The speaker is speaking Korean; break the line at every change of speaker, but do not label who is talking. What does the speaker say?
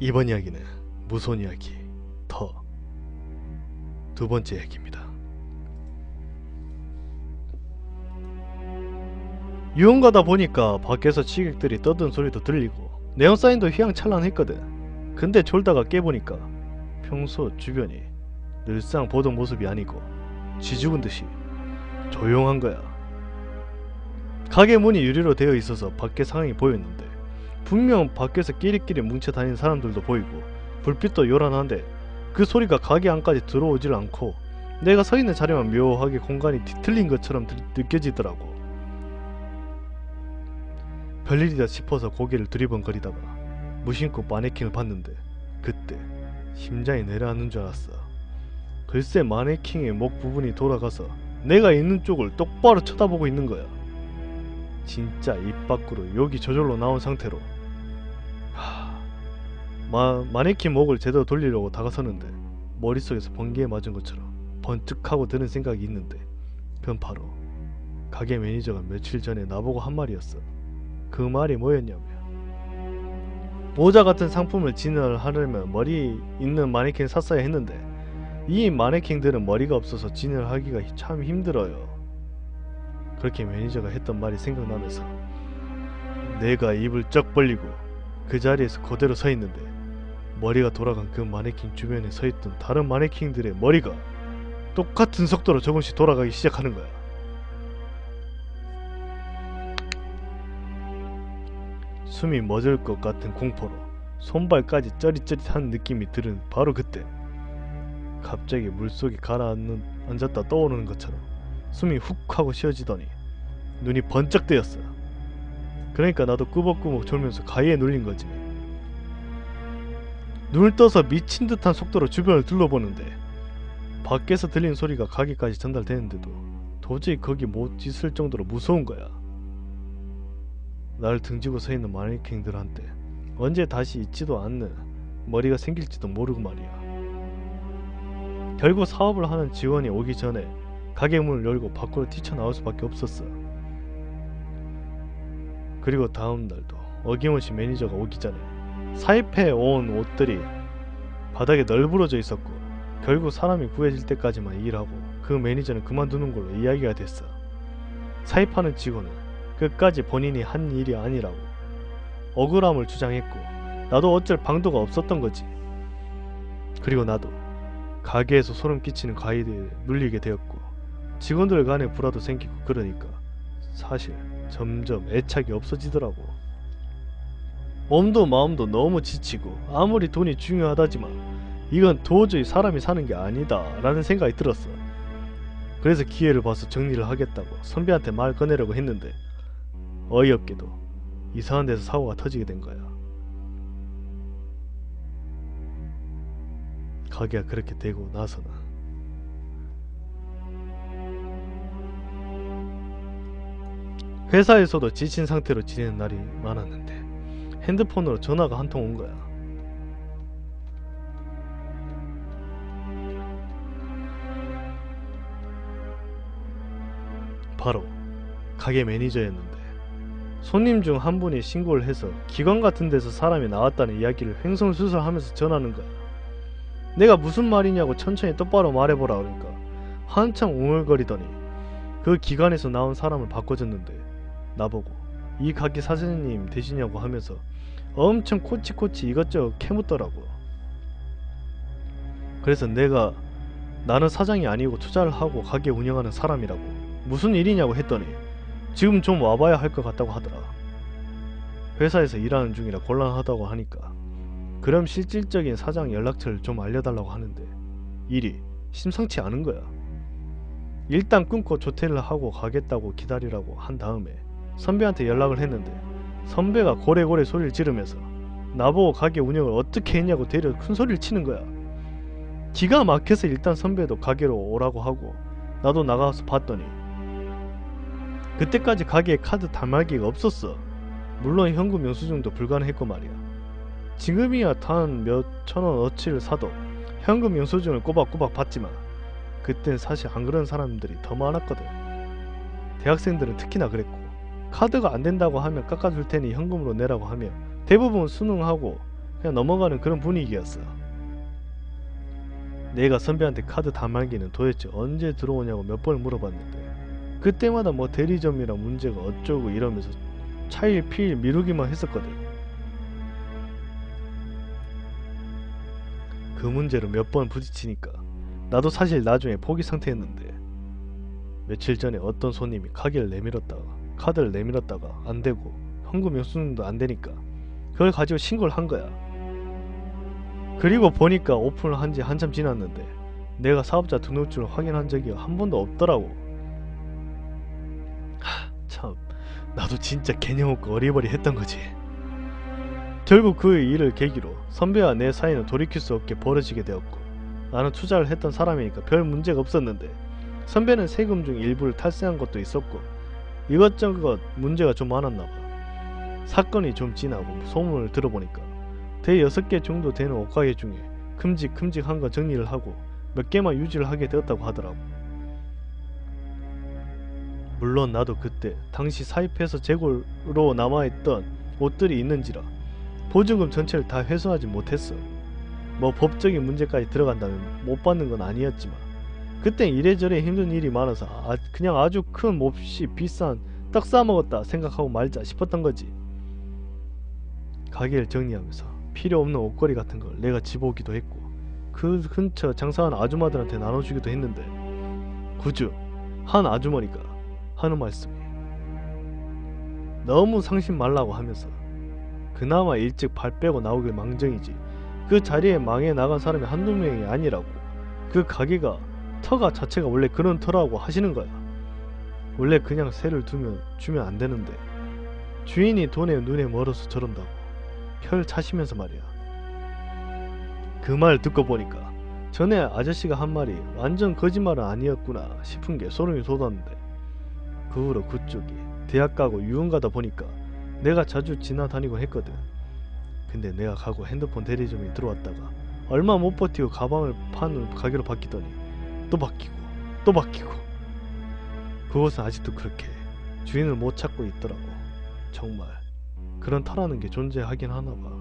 이번 이야기는 무서운 이야기 더 두 번째 이야기입니다. 유흥 가다 보니까 밖에서 취객들이 떠든 소리도 들리고 네온사인도 휘황찬란했거든. 근데 졸다가 깨보니까 평소 주변이 늘상 보던 모습이 아니고 쥐죽은 듯이 조용한 거야. 가게 문이 유리로 되어 있어서 밖에 상황이 보였는데 분명 밖에서 끼리끼리 뭉쳐 다니는 사람들도 보이고 불빛도 요란한데 그 소리가 가게 안까지 들어오질 않고 내가 서 있는 자리만 묘하게 공간이 뒤틀린 것처럼 들- 느껴지더라고. 별일이다 싶어서 고개를 두리번거리다가 무심코 마네킹을 봤는데 그때 심장이 내려앉는 줄 알았어. 글쎄 마네킹의 목 부분이 돌아가서 내가 있는 쪽을 똑바로 쳐다보고 있는 거야. 진짜 입 밖으로 욕이 저절로 나온 상태로 하... 마, 마네킹 목을 제대로 돌리려고 다가서는데 머릿속에서 번개에 맞은 것처럼 번뜩하고 드는 생각이 있는데 그건 바로 가게 매니저가 며칠 전에 나보고 한 말이었어. 그 말이 뭐였냐면 모자 같은 상품을 진열하려면 머리 있는 마네킹을 샀어야 했는데 이 마네킹들은 머리가 없어서 진열하기가 참 힘들어요. 그렇게 매니저가 했던 말이 생각나면서 내가 입을 쩍 벌리고 그 자리에서 그대로 서 있는데 머리가 돌아간 그 마네킹 주변에 서 있던 다른 마네킹들의 머리가 똑같은 속도로 조금씩 돌아가기 시작하는 거야. 숨이 멎을 것 같은 공포로 손발까지 쩌릿쩌릿한 느낌이 들은 바로 그때 갑자기 물속에 가라앉는 앉았다 떠오르는 것처럼 숨이 훅 하고 쉬어지더니 눈이 번쩍 뜨였어. 그러니까 나도 꾸벅꾸벅 졸면서 가위에 눌린 거지. 눈을 떠서 미친 듯한 속도로 주변을 둘러보는데 밖에서 들린 소리가 가게까지 전달되는데도 도저히 거기 못 있을 정도로 무서운 거야. 나를 등지고 서 있는 마네킹들한테 언제 다시 있지도 않는 머리가 생길지도 모르고 말이야. 결국 사업을 하는 지원이 오기 전에 가게 문을 열고 밖으로 뛰쳐나올 수밖에 없었어. 그리고 다음 날도 어김없이 매니저가 오기 전에 사입해 온 옷들이 바닥에 널브러져 있었고 결국 사람이 구해질 때까지만 일하고 그 매니저는 그만두는 걸로 이야기가 됐어. 사입하는 직원은 끝까지 본인이 한 일이 아니라고 억울함을 주장했고 나도 어쩔 방도가 없었던 거지. 그리고 나도 가게에서 소름 끼치는 과일에 눌리게 되었고 직원들 간에 불화도 생기고 그러니까 사실 점점 애착이 없어지더라고. 몸도 마음도 너무 지치고 아무리 돈이 중요하다지만 이건 도저히 사람이 사는 게 아니다 라는 생각이 들었어. 그래서 기회를 봐서 정리를 하겠다고 선배한테 말 꺼내려고 했는데 어이없게도 이상한 데서 사고가 터지게 된 거야. 가게가 그렇게 되고 나서는 회사에서도 지친 상태로 지내는 날이 많았는데 핸드폰으로 전화가 한 통 온 거야. 바로 가게 매니저였는데 손님 중 한 분이 신고를 해서 기관 같은 데서 사람이 나왔다는 이야기를 횡설수설하면서 전하는 거야. 내가 무슨 말이냐고 천천히 똑바로 말해보라 그러니까 한참 웅얼거리더니 그 기관에서 나온 사람을 바꿔줬는데 나보고 이 가게 사장님 되시냐고 하면서 엄청 코치코치 이것저것 캐묻더라고. 그래서 내가 나는 사장이 아니고 투자를 하고 가게 운영하는 사람이라고 무슨 일이냐고 했더니 지금 좀 와봐야 할 것 같다고 하더라. 회사에서 일하는 중이라 곤란하다고 하니까 그럼 실질적인 사장 연락처를 좀 알려달라고 하는데 일이 심상치 않은 거야. 일단 끊고 조퇴를 하고 가겠다고 기다리라고 한 다음에 선배한테 연락을 했는데 선배가 고래고래 소리를 지르면서 나보고 가게 운영을 어떻게 했냐고 되려 큰 소리를 치는 거야. 기가 막혀서 일단 선배도 가게로 오라고 하고 나도 나가서 봤더니 그때까지 가게에 카드 단말기가 없었어. 물론 현금 영수증도 불가능했고 말이야. 지금이야 단 몇 천원 어치를 사도 현금 영수증을 꼬박꼬박 받지만 그땐 사실 안 그런 사람들이 더 많았거든. 대학생들은 특히나 그랬고 카드가 안 된다고 하면 깎아줄 테니 현금으로 내라고 하며 대부분 수능하고 그냥 넘어가는 그런 분위기였어. 내가 선배한테 카드 단말기는 도대체 언제 들어오냐고 몇 번을 물어봤는데 그때마다 뭐 대리점이랑 문제가 어쩌고 이러면서 차일 피일 미루기만 했었거든. 그 문제로 몇 번 부딪히니까 나도 사실 나중에 포기 상태였는데 며칠 전에 어떤 손님이 카기를 내밀었다가 카드를 내밀었다가 안 되고 현금 영수증도 안 되니까 그걸 가지고 신고를 한 거야. 그리고 보니까 오픈을 한지 한참 지났는데 내가 사업자 등록증을 확인한 적이 한 번도 없더라고. 하, 참 나도 진짜 개념 없고 어리버리 했던 거지. 결국 그 일을 계기로 선배와 내 사이는 돌이킬 수 없게 벌어지게 되었고 나는 투자를 했던 사람이니까 별 문제가 없었는데 선배는 세금 중 일부를 탈세한 것도 있었고 이것저것 문제가 좀 많았나 봐. 사건이 좀 지나고 소문을 들어보니까 대여섯 개 정도 되는 옷가게 중에 큼직큼직한 거 정리를 하고 몇 개만 유지를 하게 되었다고 하더라고. 물론 나도 그때 당시 사입해서 재고로 남아있던 옷들이 있는지라 보증금 전체를 다 회수하지 못했어. 뭐 법적인 문제까지 들어간다면 못 받는 건 아니었지만 그땐 이래저래 힘든 일이 많아서 아, 그냥 아주 큰 몹시 비싼 떡 싸먹었다 생각하고 말자 싶었던 거지. 가게를 정리하면서 필요 없는 옷걸이 같은 걸 내가 집어오기도 했고 그 근처 장사하는 아줌마들한테 나눠주기도 했는데 구주 한 아주머니가 하는 말씀이 너무 상심 말라고 하면서 그나마 일찍 발 빼고 나오길 망정이지 그 자리에 망해 나간 사람이 한두 명이 아니라고 그 가게가 터가 자체가 원래 그런 터라고 하시는 거야. 원래 그냥 새를 두면 주면 안 되는데. 주인이 돈에 눈에 멀어서 저런다고. 혀를 차시면서 말이야. 그 말 듣고 보니까 전에 아저씨가 한 말이 완전 거짓말은 아니었구나 싶은 게 소름이 돋았는데 그 후로 그쪽이 대학 가고 유흥 가다 보니까 내가 자주 지나다니고 했거든. 근데 내가 가고 핸드폰 대리점에 들어왔다가 얼마 못 버티고 가방을 파는 가게로 바뀌더니 또 바뀌고 또 바뀌고 그곳은 아직도 그렇게 주인을 못 찾고 있더라고. 정말 그런 터라는 게 존재하긴 하나 봐.